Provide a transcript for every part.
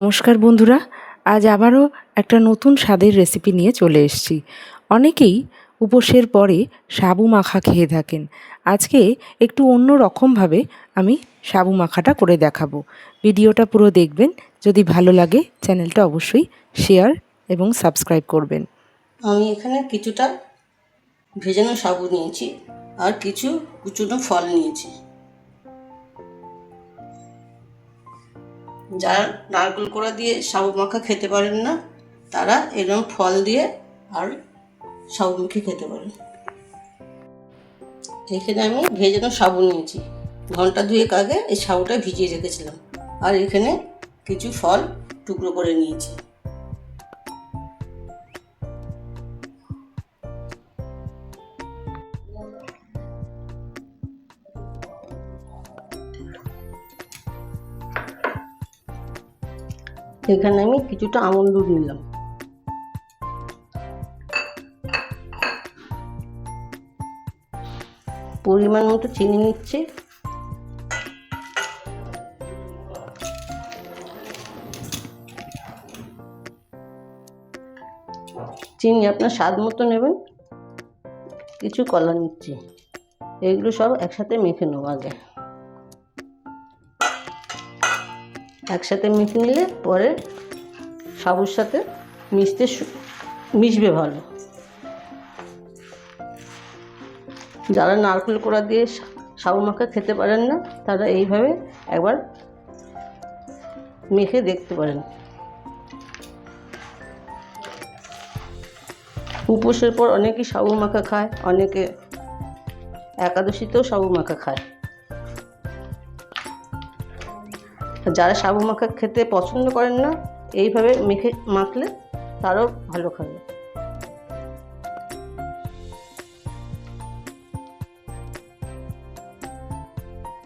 নমস্কার বন্ধুরা, আজ আবারও একটা নতুন স্বাদের রেসিপি নিয়ে চলে এসেছি। অনেকেই উপোসের পরে সাবু মাখা খেয়ে থাকেন। আজকে একটু অন্য রকমভাবে আমি সাবু মাখাটা করে দেখাবো। ভিডিওটা পুরো দেখবেন, যদি ভালো লাগে চ্যানেলটা অবশ্যই শেয়ার এবং সাবস্ক্রাইব করবেন। আমি এখানে কিছুটা ভেজানো সাবু নিয়েছি আর কিছু কুচুনো ফল নিয়েছি। যারা নারকেল কোড়া দিয়ে সাবু মাখা খেতে পারেন না, তারা এরকম ফল দিয়ে আর সাবু মুখে খেতে পারেন। এখানে আমি ভেজানো সাবু নিয়েছি। ঘণ্টা দুয়েক আগে এই সাবুটা ভিজিয়ে রেখেছিলাম। আর এখানে কিছু ফল টুকরো করে নিয়েছি। এখানে আমি কিছুটা আমন্ড দুধ নিলাম। পরিমাণ মতো চিনি নিচ্ছি। চিনি আপনার স্বাদ মতো নেবেন। কিছু কলা নিচ্ছি। এগুলো সব একসাথে মেখে নেব আগে একসাথে মেখে নিলে পরে সাবুর সাথে মিশতে মিশবে ভালো। যারা নারকেল কোড়া দিয়ে সাবু মাখা খেতে পারেন না, তারা এইভাবে একবার মেখে দেখতে পারেন। উপোসের পর অনেকেই সাবু মাখা খায়, অনেকে একাদশীতেও সাবু মাখা খায়। যারা সাবু মাখা খেতে পছন্দ করেন না, এইভাবে মেখে মাখলে তারও ভালো খাবে।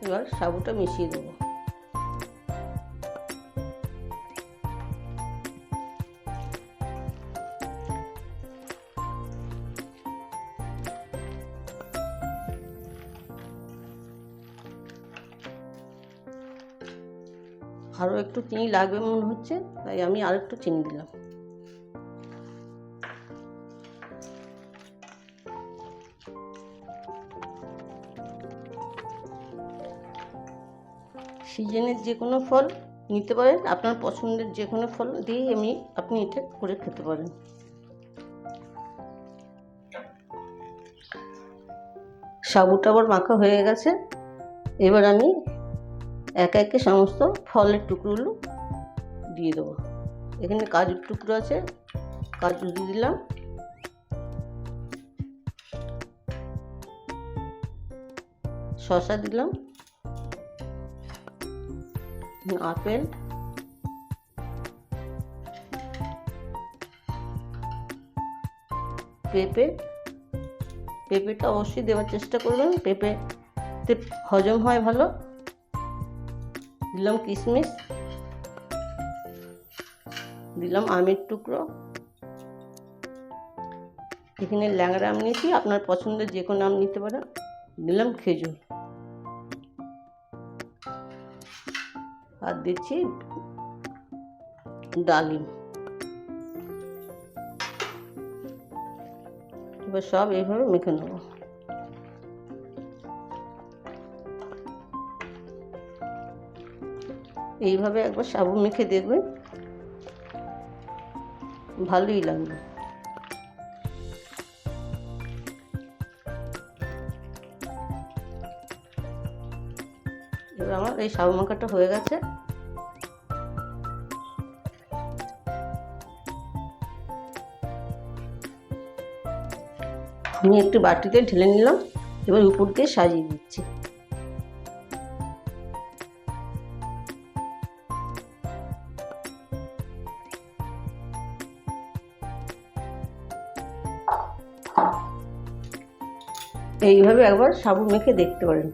এবার সাবুটা মিশিয়ে দেবো। আরও একটু চিনি লাগবে মনে হচ্ছে, তাই আমি আর একটু চিনি দিলাম। সিজনের যে কোনো ফল নিতে পারেন, আপনার পছন্দের যে কোনো ফল দিয়ে আমি, আপনি এটা করে খেতে পারেন। সাবুটা আবার মাখা হয়ে গেছে। এবার আমি একে একে সমস্ত ফলের টুকরোগুলো দিয়ে দেবো। এখানে কাজুর টুকরো আছে, কাজু দিয়ে দিলাম। শসা দিলাম। আপেল। পেঁপে। পেঁপেটা অবশ্যই দেওয়ার চেষ্টা করবেন। পেঁপেতে হজম হয় ভালো। দিলাম কিশমিশ, দিলাম আমের টুকরো, এখানে ল্যাংড়া আম নিয়েছি, আপনার পছন্দের যে কোনো আম নিতে পারেন, দিলাম খেজুর। আর দিচ্ছি ডালিম। এবার সব এইভাবে মেখে নেব। এইভাবে একবার সাবু মেখে দেখবেন। ভালোই লাগবে। এবার আমার এই সাবু মাখাটা হয়ে গেছে। আমি একটু বাটিতে ঢেলে নিলাম। এবার উপর দিয়ে সাজিয়ে দিচ্ছি। এইভাবে একবার সাবু মেখে দেখতে পারেন।